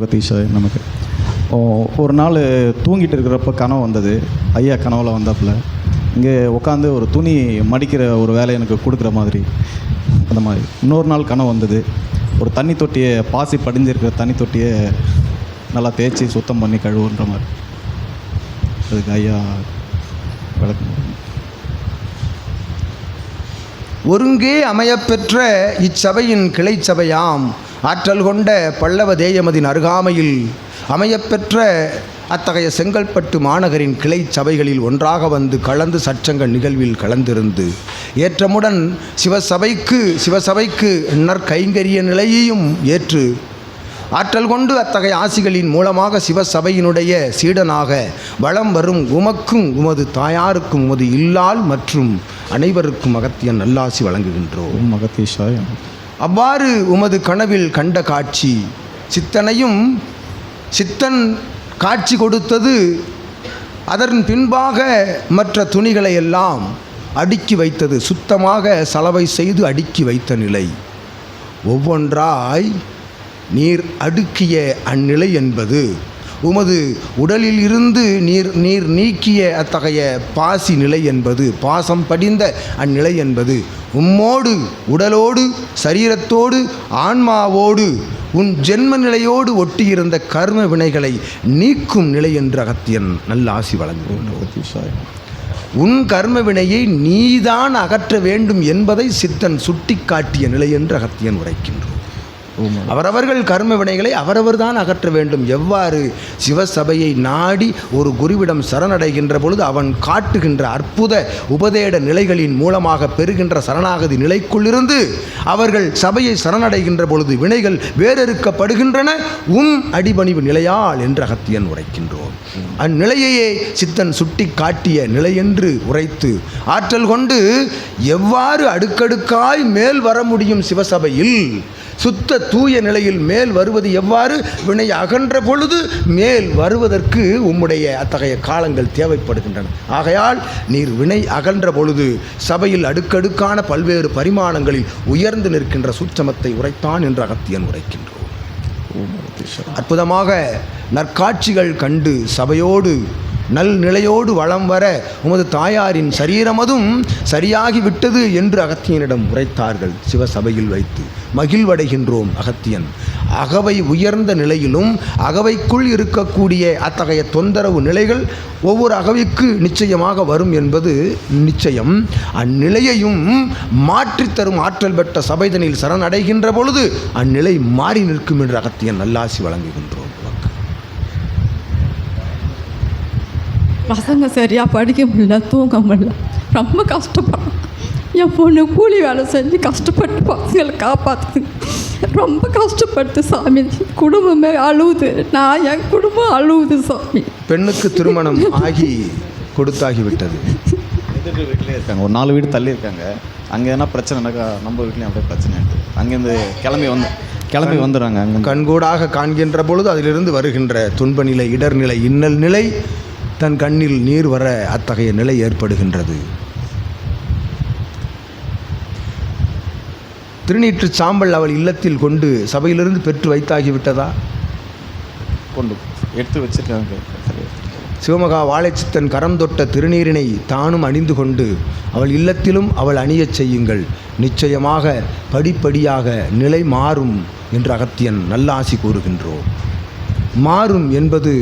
மகதீஷாய் நமக்கு. ஒரு நாள் தூங்கிட்டு இருக்கிறப்ப கனவு வந்தது. ஐயா கனவில் வந்தாப்புல. இங்கே உட்காந்து ஒரு துணி மடிக்கிற ஒரு வேலை எனக்கு கொடுக்குற மாதிரி. அந்த மாதிரி. இன்னொரு நாள் கனவு வந்தது. ஒரு தண்ணி தொட்டியை பாசி படிஞ்சிருக்கிற தண்ணி தொட்டியை நல்லா தேய்ச்சி சுத்தம் பண்ணி கழுவுன்ற மாதிரி. அதுக்கு ஐயா விளக்கம் ஒருங்கே அமையப்பெற்ற இச்சபையின் கிளை சபையாம் ஆற்றல் கொண்ட பல்லவ தேயமதின் அருகாமையில் அமையப்பெற்ற அத்தகைய செங்கல்பட்டு மாநகரின் கிளை சபைகளில் ஒன்றாக வந்து கலந்து சற்றங்கள் நிகழ்வில் கலந்திருந்து ஏற்றமுடன் சிவசபைக்கு சிவசபைக்கு நற்கைங்கரிய நிலையையும் ஏற்று ஆற்றல் கொண்டு அத்தகைய ஆசிகளின் மூலமாக சிவசபையினுடைய சீடனாக வலம் வரும் உமக்கும் உமது தாயாருக்கும் உமது இல்லால் மற்றும் அனைவருக்கும் அகத்தியன் நல்லாசி வழங்குகின்றோம். ஓம் அவ்வாறு உமது கனவில் கண்ட காட்சி சித்தனையும் சித்தன் காட்சி கொடுத்தது அதன் பின்பாக மற்ற துணிகளை எல்லாம் அடுக்கி வைத்தது சுத்தமாக சலவை செய்து அடுக்கி வைத்த நிலை. ஒவ்வொன்றாய் நீர் அடுக்கிய அந்நிலை என்பது. உமது உடலில் இருந்து நீர் நீர் நீக்கிய அத்தகைய பாசி நிலை என்பது பாசம் படிந்த அந்நிலை என்பது உம்மோடு உடலோடு சரீரத்தோடு ஆன்மாவோடு உன் ஜென்ம நிலையோடு ஒட்டியிருந்த கர்ம வினைகளை நீக்கும் நிலை என்று அகத்தியன் நல்ல ஆசி வழங்குகின்றோம் உன் கர்ம வினையை நீதான் அகற்ற வேண்டும் என்பதை சித்தன் சுட்டிக்காட்டிய நிலை என்று அகத்தியன் உரைக்கின்றோம் அவரவர்கள் கர்ம வினைகளை அவரவர் தான் அகற்ற வேண்டும். எவ்வாறு? சிவசபையை நாடி ஒரு குருவிடம் சரணடைகின்ற பொழுது அவன் காட்டுகின்ற அற்புத உபதேட நிலைகளின் மூலமாக பெறுகின்ற சரணாகதி நிலைக்குள்ளிருந்து அவர்கள் சபையை சரணடைகின்ற பொழுது வினைகள் வேறறுக்கப்படுகின்றன. உம் அடிபணிவு நிலையால் என்று அகத்தியன் உரைக்கின்றோம். அந்நிலையையே சித்தன் சுட்டி காட்டிய நிலையென்று உரைத்து ஆற்றல் கொண்டு எவ்வாறு அடுக்கடுக்காய் மேல் வர முடியும் சிவசபையில்? சுத்த தூய நிலையில் மேல் வருவது எவ்வாறு? வினை அகன்ற பொழுது மேல் வருவதற்கு உம்முடைய அத்தகைய காலங்கள் தேவைப்படுகின்றன. ஆகையால் நீர் வினை அகன்ற பொழுது சபையில் அடுக்கடுக்கான பல்வேறு பரிமாணங்களில் உயர்ந்து நிற்கின்ற சூட்சமத்தை உரைத்தான் என்று அகத்தியன் உரைக்கின்றோம் அற்புதமாக நற்காட்சிகள் கண்டு சபையோடு நல் நிலையோடு வளம் வர உமது தாயாரின் சரீரமதும் சரியாகி விட்டது என்று அகத்தியனிடம் உரைத்தார்கள் சிவசபையில் வைத்து. மகிழ்வடைகின்றோம் அகத்தியன். அகவை உயர்ந்த நிலையிலும் அகவைக்குள் இருக்கக்கூடிய அத்தகைய தொந்தரவு நிலைகள் ஒவ்வொரு அகவைக்கு நிச்சயமாக வரும் என்பது நிச்சயம். அந்நிலையையும் மாற்றித் தரும் ஆற்றல் பெற்ற சபைதனில் சரணடைகின்ற பொழுது அந்நிலை மாறி நிற்கும் என்று அகத்தியன் நல்லாசி வழங்குகின்றோம். பசங்க சரியாக படிக்க முடியல தூங்க முடியல. ரொம்ப கஷ்டப்படுறோம் என் பொண்ணு கூலி வேலை செஞ்சு கஷ்டப்பட்டு பசங்களை காப்பாற்றுது ரொம்ப கஷ்டப்படுது சாமி. குடும்பமே அழுவுது. நான் என் குடும்பம் அழுவுது சாமி. பெண்ணுக்கு திருமணம் ஆகி கொடுத்தாகி விட்டது. எதிர்த்து வீட்டிலே இருக்காங்க. ஒரு நாலு வீடு தள்ளி இருக்காங்க. அங்கே எதனா பிரச்சனைனாக்கா நம்ம வீட்லேயும் அப்படியே பிரச்சனை ஆகிடுது அங்கேருந்து கிளம்பி வந்து கிளம்பி வந்துடுறாங்க அங்கே கண்கூடாக காண்கின்ற பொழுது அதிலிருந்து வருகின்ற துன்ப நிலை இடர்நிலை இன்னல் நிலை தன் கண்ணில் நீர் வர அத்தகைய நிலை ஏற்படுகின்றது. திருநீற்று சாம்பல் அவள் இல்லத்தில் கொண்டு சபையிலிருந்து பெற்று வைத்தாகிவிட்டதா? கொண்டு எடுத்து வச்சிருக்காங்க. சிவமகா வாழைச்சித்தன் கரம் தொட்ட திருநீரினை தானும் அணிந்து கொண்டு அவள் இல்லத்திலும் அவள் அணியச் செய்யுங்கள். நிச்சயமாக படிப்படியாக நிலை மாறும் என்று அகத்தியன் நல்ல ஆசி கூறுகின்றோம். மாறும் என்பது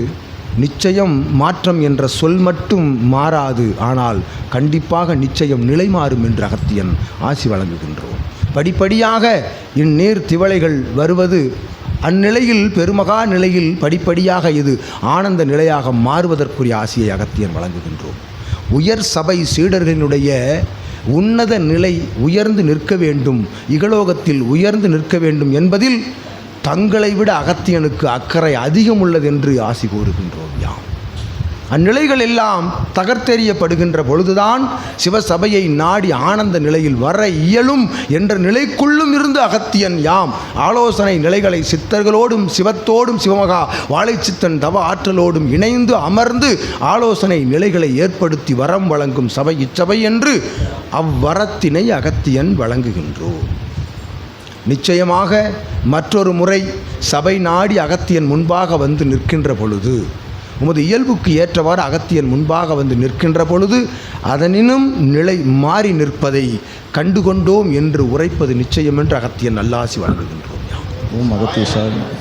நிச்சயம் மாற்றம் என்ற சொல் மட்டும் மாறாது ஆனால் கண்டிப்பாக நிச்சயம் நிலை மாறும் என்று அகத்தியன் ஆசி வழங்குகின்றோம். படிப்படியாக இந்நீர் திவளைகள் வருவது அந்நிலையில் பெருமகா நிலையில் படிப்படியாக இது ஆனந்த நிலையாக மாறுவதற்குரிய ஆசையை அகத்தியன் வழங்குகின்றோம். உயர் சபை சீடர்களினுடைய உன்னத நிலை உயர்ந்து நிற்க வேண்டும் இகலோகத்தில் உயர்ந்து நிற்க வேண்டும் என்பதில் தங்களை விட அகத்தியனுக்கு அக்கறை அதிகம் உள்ளது என்று ஆசி கூறுகின்றோம் யாம். அந்நிலைகள் எல்லாம் தகர்த்தெறியப்படுகின்ற பொழுதுதான் சிவசபையை நாடி ஆனந்த நிலையில் வர இயலும் என்ற நிலைக்குள்ளும் இருந்து அகத்தியன் யாம். ஆலோசனை நிலைகளை சித்தர்களோடும் சிவத்தோடும் சிவமகா வாழைச்சித்தன் தவ ஆற்றலோடும் இணைந்து அமர்ந்து ஆலோசனை நிலைகளை ஏற்படுத்தி வரம் வழங்கும் சபை இச்சபை என்று அவ்வரத்தினை அகத்தியன் வழங்குகின்றோம். நிச்சயமாக மற்றொரு முறை சபை நாடி அகத்தியன் முன்பாக வந்து நிற்கின்ற பொழுது உமது இயல்புக்கு ஏற்றவாறு அகத்தியன் முன்பாக வந்து நிற்கின்ற பொழுது அதனினும் நிலை மாறி நிற்பதை கண்டுகொண்டோம் என்று உரைப்பது நிச்சயம் என்று அகத்தியன் நல்லாசி வழங்குகின்றோம் ஓம் சார்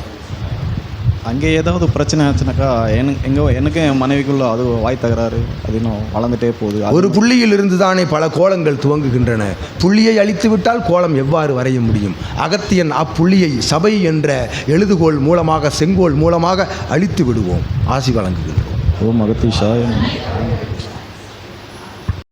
அங்கே ஏதாவது பிரச்சனை ஆச்சுனாக்கா எனக்கு எங்கே எனக்கு என் மனைவிக்குள்ள அது வாய் தகராறு அது இன்னும் வளர்ந்துட்டே போகுது. ஒரு புள்ளியில் இருந்து தானே பல கோலங்கள் துவங்குகின்றன. புள்ளியை அழித்துவிட்டால் கோலம் எவ்வாறு வரைய முடியும்? அகத்தியன் அப்புள்ளியை சபை என்ற எழுதுகோல் மூலமாக செங்கோல் மூலமாக அழித்து விடுவோம். ஆசி வழங்குகின்றோம். ஓம் அகத்தீஷா